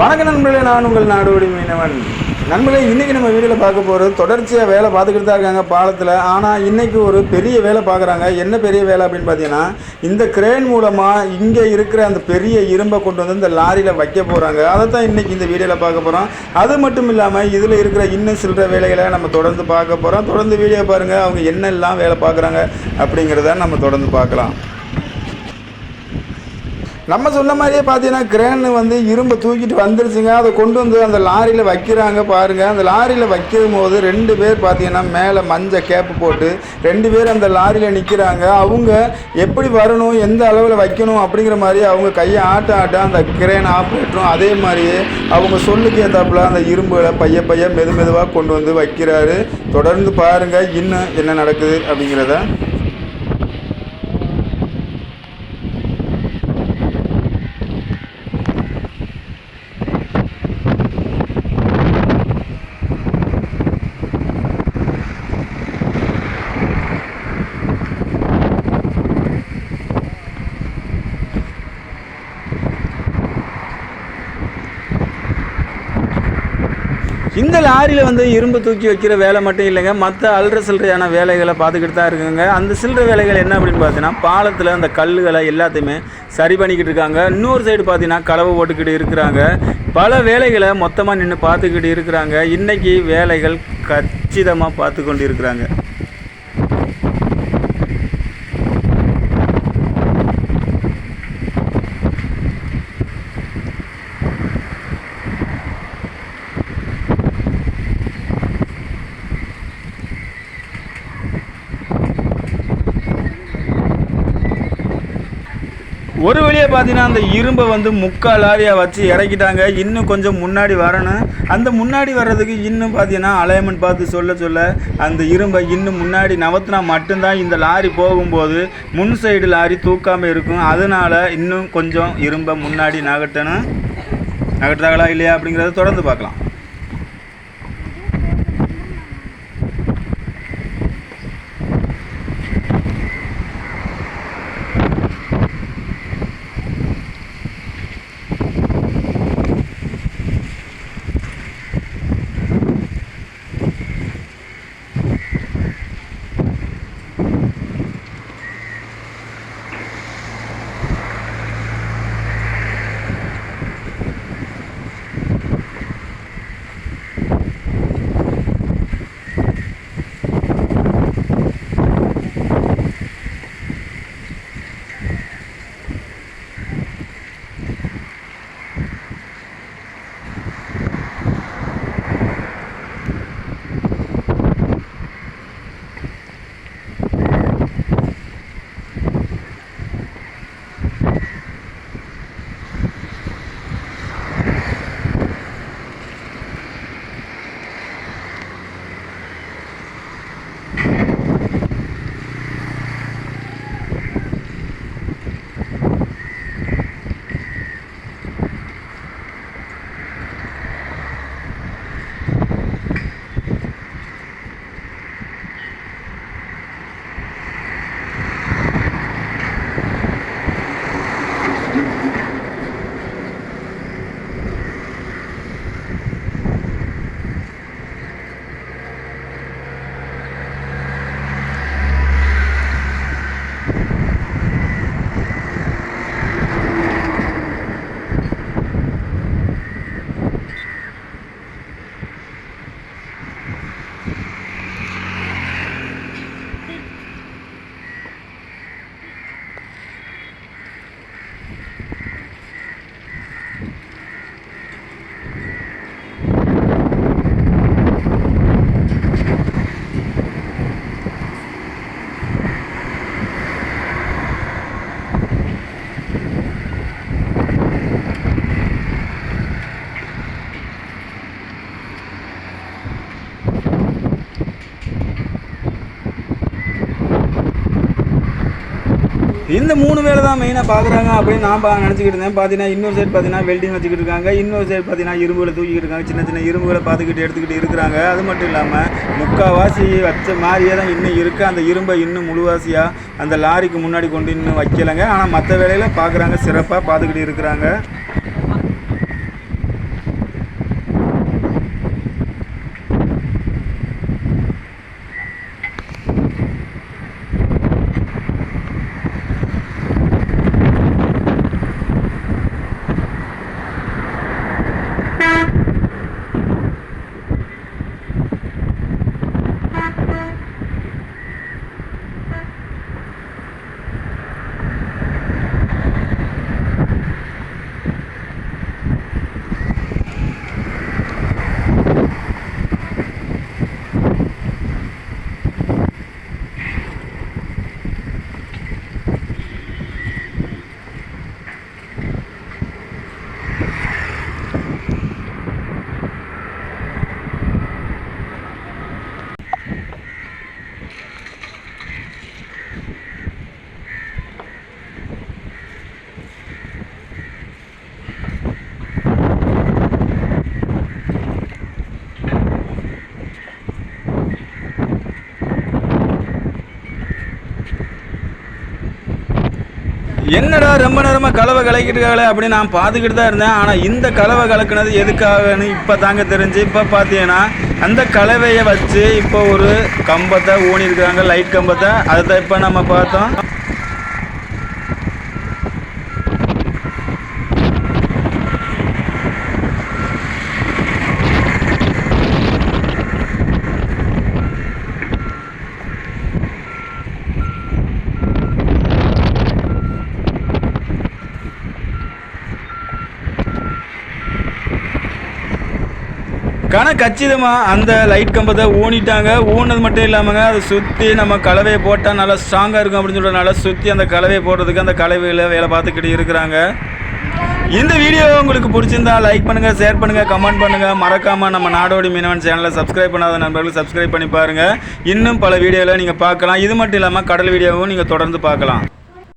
வணக்க நண்பர்களே நான் உங்கள் நாடோடி மீனவன் நண்பர்களே இன்றைக்கி நம்ம வீடியோவில் பார்க்க போகிறது தொடர்ச்சியாக வேலை பார்த்துக்கிட்டு தான் இருக்காங்க பாலத்தில். ஆனால் இன்றைக்கி ஒரு பெரிய வேலை பார்க்குறாங்க. என்ன பெரிய வேலை அப்படின்னு பார்த்தீங்கன்னா இந்த கிரேன் மூலமாக இங்கே இருக்கிற அந்த பெரிய இரும்பை கொண்டு வந்து இந்த லாரியில் வைக்க போகிறாங்க அதை தான் இன்றைக்கி இந்த வீடியோவில் பார்க்க போகிறோம் அது மட்டும் இல்லாமல் இதில் இருக்கிற இன்னும் சில்லற வேலைகளை நம்ம தொடர்ந்து பார்க்க போகிறோம் தொடர்ந்து வீடியோ பாருங்கள் அவங்க என்னெல்லாம் வேலை பார்க்குறாங்க அப்படிங்கிறத நம்ம தொடர்ந்து பார்க்கலாம். நம்ம சொன்ன மாதிரியே பார்த்தீங்கன்னா கிரேன் வந்து இரும்பை தூக்கிட்டு வந்துருச்சுங்க. அதை கொண்டு வந்து அந்த லாரியில் வைக்கிறாங்க பாருங்கள் அந்த லாரியில் வைக்கும் போது ரெண்டு பேர் பார்த்தீங்கன்னா மேலே மஞ்சள் கேப்பு போட்டு ரெண்டு பேர் அந்த லாரியில் நிற்கிறாங்க அவங்க எப்படி வரணும் எந்த அளவில் வைக்கணும் அப்படிங்கிற மாதிரி அவங்க கையை ஆட்ட ஆட்ட அந்த கிரேன் ஆப்ரேட்டரும் அதே மாதிரியே அவங்க சொல்லுக்கு ஏற்றாப்புல அந்த இரும்புகளை பைய பைய மெது மெதுவாக கொண்டு வந்து வைக்கிறாரு. தொடர்ந்து பாருங்கள் இன்னும் என்ன நடக்குது அப்படிங்கிறத. இந்த லாரியில் வந்து இரும்பு தூக்கி வைக்கிற வேலை மட்டும் இல்லைங்க. மற்ற அல்ற சில்லறையான வேலைகளை பார்த்துக்கிட்டு தான் இருக்குங்க. அந்த சில்லறை வேலைகள் என்ன அப்படின்னு பார்த்தீங்கன்னா பாலத்தில் அந்த கல்லுகளை எல்லாத்தையுமே சரி பண்ணிக்கிட்டு இருக்காங்க. இன்னொரு சைடு பார்த்தீங்கன்னா களவு போட்டுக்கிட்டு இருக்கிறாங்க. பல வேலைகளை மொத்தமாக நின்று பார்த்துக்கிட்டு இருக்கிறாங்க. இன்றைக்கி வேலைகள் கச்சிதமாக பார்த்து கொண்டு இருக்கிறாங்க ஒரு வழியாக பார்த்தீங்கன்னா அந்த இரும்பை வந்து முக்கால் லாரியாக வச்சு இறக்கிட்டாங்க. இன்னும் கொஞ்சம் முன்னாடி வரணும். அந்த முன்னாடி வர்றதுக்கு இன்னும் பார்த்தீங்கன்னா அலைன்மெண்ட் பார்த்து சொல்ல சொல்ல அந்த இரும்பை இன்னும் முன்னாடி நவத்தினா மட்டும்தான் இந்த லாரி போகும்போது முன் சைடு லாரி தூக்காமல் இருக்கும். அதனால் இன்னும் கொஞ்சம் இரும்பை முன்னாடி நகட்டணும் நகட்டுறாங்களா இல்லையா அப்படிங்கிறத தொடர்ந்து பார்க்கலாம். இந்த மூணு வேலை தான் மெயினாக பார்க்குறாங்க அப்படின்னு நான் பா நினச்சிக்கிட்டு இருந்தேன். பார்த்தீங்கன்னா இன்னொரு சைடு பார்த்தீங்கன்னா வெல்டிங் வச்சுக்கிட்டு இருக்காங்க. இன்னொரு சைடு பார்த்தீங்கன்னா இரும்புகளை தூக்கிட்டு இருக்காங்க. சின்ன சின்ன இரும்புகளை பார்த்துக்கிட்டு எடுத்துக்கிட்டு இருக்கிறாங்க. அது மட்டும் இல்லாமல் முக்கால்வாசி வச்ச மாதிரியே தான் இன்னும் இருக்குது அந்த இரும்பை இன்னும் முழுவாசியாக அந்த லாரிக்கு முன்னாடி கொண்டு இன்னும் வைக்கலைங்க. ஆனால் மற்ற வேலையில் பார்க்குறாங்க. சிறப்பாக பார்த்துக்கிட்டு இருக்கிறாங்க. என்னடா ரொம்ப நேரமாக கலவை கலக்கிட்டு இருக்காங்களே அப்படின்னு நான் பார்த்துக்கிட்டு தான் இருந்தேன். ஆனால் இந்த கலவை கலக்குனது எதுக்காகன்னு இப்போ தாங்க தெரிஞ்சு. இப்போ பார்த்தீங்கன்னா அந்த கலவையை வச்சு இப்போ ஒரு கம்பத்தை ஊனியிருக்காங்க லைட் கம்பத்தை. அதை தான் இப்போ நம்ம பார்த்தோம். கணக்கு கச்சிதமாக அந்த லைட் கம்பத்தை ஊனிட்டாங்க. ஊனது மட்டும் இல்லாமல் அதை சுற்றி நம்ம கலவையை போட்டால் நல்லா ஸ்ட்ராங்காக இருக்கும் அப்படின்னு சொல்கிறனால சுற்றி அந்த கலவையை போடுறதுக்கு அந்த கலவையில் வேலை பார்த்துக்கிட்டு இருக்கிறாங்க. இந்த வீடியோ உங்களுக்கு பிடிச்சிருந்தா லைக் பண்ணுங்கள் ஷேர் பண்ணுங்கள் கமெண்ட் பண்ணுங்கள் மறக்காமல் நம்ம நாடோடி மீனவன் சேனலை சப்ஸ்கிரைப் பண்ணாத நண்பர்கள் சப்ஸ்கிரைப் பண்ணி பாருங்கள் இன்னும் பல வீடியோவில் நீங்கள் பார்க்கலாம். இது மட்டும் இல்லாமல் கடல் வீடியோவும் நீங்கள் தொடர்ந்து பார்க்கலாம்.